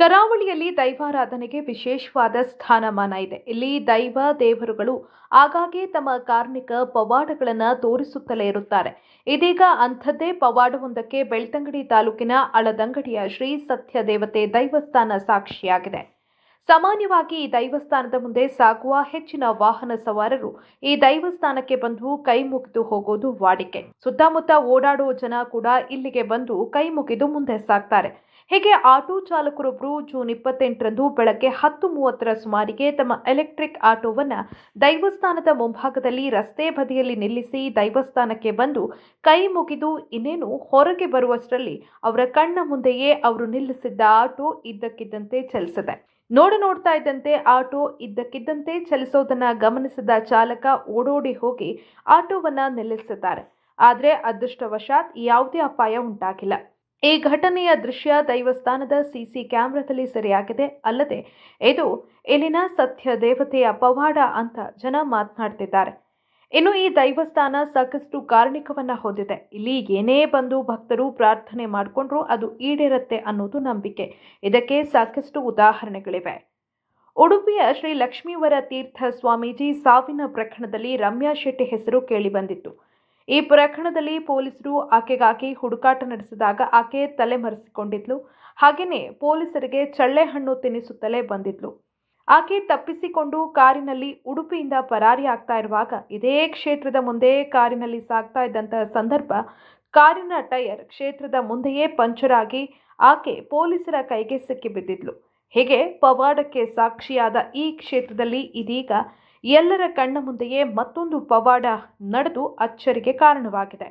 ಕರಾವಳಿಯಲ್ಲಿ ದೈವಾರಾಧನೆಗೆ ವಿಶೇಷವಾದ ಸ್ಥಾನಮಾನ ಇದೆ. ಇಲ್ಲಿ ದೈವ ದೇವರುಗಳು ಆಗಾಗ್ಗೆ ತಮ್ಮ ಕಾರ್ಮಿಕ ಪವಾಡಗಳನ್ನು ತೋರಿಸುತ್ತಲೇ ಇರುತ್ತಾರೆ. ಇದೀಗ ಅಂಥದ್ದೇ ಪವಾಡವೊಂದಕ್ಕೆ ಬೆಳ್ತಂಗಡಿ ತಾಲೂಕಿನ ಅಳದಂಗಡಿಯ ಶ್ರೀ ಸತ್ಯ ದೇವತೆ ದೈವಸ್ಥಾನ ಸಾಕ್ಷಿಯಾಗಿದೆ. ಸಾಮಾನ್ಯವಾಗಿ ಈ ದೈವಸ್ಥಾನದ ಮುಂದೆ ಸಾಗುವ ಹೆಚ್ಚಿನ ವಾಹನ ಸವಾರರು ಈ ದೈವಸ್ಥಾನಕ್ಕೆ ಬಂದು ಕೈ ಮುಗಿದು ಹೋಗೋದು ವಾಡಿಕೆ. ಸುತ್ತಮುತ್ತ ಓಡಾಡುವ ಜನ ಕೂಡ ಇಲ್ಲಿಗೆ ಬಂದು ಕೈ ಮುಗಿದು ಮುಂದೆ ಸಾಗ್ತಾರೆ. ಹೀಗೆ ಆಟೋ ಚಾಲಕರೊಬ್ಬರು ಜೂನ್ ಇಪ್ಪತ್ತೆಂಟರಂದು ಬೆಳಗ್ಗೆ ಹತ್ತು ಮೂವತ್ತರ ಸುಮಾರಿಗೆ ತಮ್ಮ ಎಲೆಕ್ಟ್ರಿಕ್ ಆಟೋವನ್ನು ದೈವಸ್ಥಾನದ ಮುಂಭಾಗದಲ್ಲಿ ರಸ್ತೆ ಬದಿಯಲ್ಲಿ ನಿಲ್ಲಿಸಿ ದೈವಸ್ಥಾನಕ್ಕೆ ಬಂದು ಕೈ ಮುಗಿದು ಇನ್ನೇನು ಹೊರಗೆ ಬರುವಷ್ಟರಲ್ಲಿ ಅವರ ಕಣ್ಣ ಮುಂದೆಯೇ ಅವರು ನಿಲ್ಲಿಸಿದ್ದ ಆಟೋ ಇದ್ದಕ್ಕಿದ್ದಂತೆ ಚಲಿಸಿದೆ. ನೋಡ ನೋಡ್ತಾ ಇದ್ದಂತೆ ಆಟೋ ಇದ್ದಕ್ಕಿದ್ದಂತೆ ಚಲಿಸೋದನ್ನ ಗಮನಿಸಿದ ಚಾಲಕ ಓಡೋಡಿ ಹೋಗಿ ಆಟೋವನ್ನ ನಿಲ್ಲಿಸುತ್ತಾರೆ ಆದರೆ ಅದೃಷ್ಟವಶಾತ್ ಯಾವುದೇ ಅಪಾಯ ಉಂಟಾಗಿಲ್ಲ. ಈ ಘಟನೆಯ ದೃಶ್ಯ ದೈವಸ್ಥಾನದ ಸಿಸಿ ಕ್ಯಾಮೆರಾದಲ್ಲಿ ಸೆರೆಯಾಗಿದೆ. ಅಲ್ಲದೆ ಇದು ಇಲ್ಲಿನ ಸತ್ಯ ದೇವತೆಯ ಪವಾಡ ಅಂತ ಜನ ಮಾತನಾಡ್ತಿದ್ದಾರೆ. ಇನ್ನು ಈ ದೈವಸ್ಥಾನ ಸಾಕಷ್ಟು ಕಾರಣಿಕವನ್ನ ಹೊಂದಿದೆ. ಇಲ್ಲಿ ಏನೇ ಬಂದು ಭಕ್ತರು ಪ್ರಾರ್ಥನೆ ಮಾಡಿಕೊಂಡ್ರು ಅದು ಈಡೇರುತ್ತೆ ಅನ್ನೋದು ನಂಬಿಕೆ. ಇದಕ್ಕೆ ಸಾಕಷ್ಟು ಉದಾಹರಣೆಗಳಿವೆ. ಉಡುಪಿಯ ಶ್ರೀ ಲಕ್ಷ್ಮೀವರ ತೀರ್ಥ ಸ್ವಾಮೀಜಿ ಸಾವಿನ ಪ್ರಕರಣದಲ್ಲಿ ರಮ್ಯಾ ಶೆಟ್ಟಿ ಹೆಸರು ಕೇಳಿಬಂದಿತ್ತು ಈ ಪ್ರಕರಣದಲ್ಲಿ ಪೊಲೀಸರು ಆಕೆಗಾಗಿ ಹುಡುಕಾಟ ನಡೆಸಿದಾಗ ಆಕೆ ತಲೆಮರೆಸಿಕೊಂಡಿದ್ಲು. ಹಾಗೆಯೇ ಪೊಲೀಸರಿಗೆ ಚಳ್ಳೆ ಹಣ್ಣು ತಿನ್ನಿಸುತ್ತಲೇ ಬಂದಿದ್ಲು. ಆಕೆ ತಪ್ಪಿಸಿಕೊಂಡು ಕಾರಿನಲ್ಲಿ ಉಡುಪಿಯಿಂದ ಪರಾರಿ ಆಗ್ತಾ ಇರುವಾಗ ಇದೇ ಕ್ಷೇತ್ರದ ಮುಂದೆ ಕಾರಿನಲ್ಲಿ ಸಾಗ್ತಾ ಇದ್ದಂತಹ ಸಂದರ್ಭ, ಕಾರಿನ ಟೈರ್ ಕ್ಷೇತ್ರದ ಮುಂದೆಯೇ ಪಂಚರ್ ಆಗಿ ಆಕೆ ಪೊಲೀಸರ ಕೈಗೆ ಸಿಕ್ಕಿ ಬಿದ್ದಿದ್ಲು. ಹೀಗೆ? ಪವಾಡಕ್ಕೆ ಸಾಕ್ಷಿಯಾದ ಈ ಕ್ಷೇತ್ರದಲ್ಲಿ ಇದೀಗ ಎಲ್ಲರ ಕಣ್ಣ ಮುಂದೆಯೇ ಮತ್ತೊಂದು ಪವಾಡ ನಡೆದು ಅಚ್ಚರಿಗೆ ಕಾರಣವಾಗಿದೆ.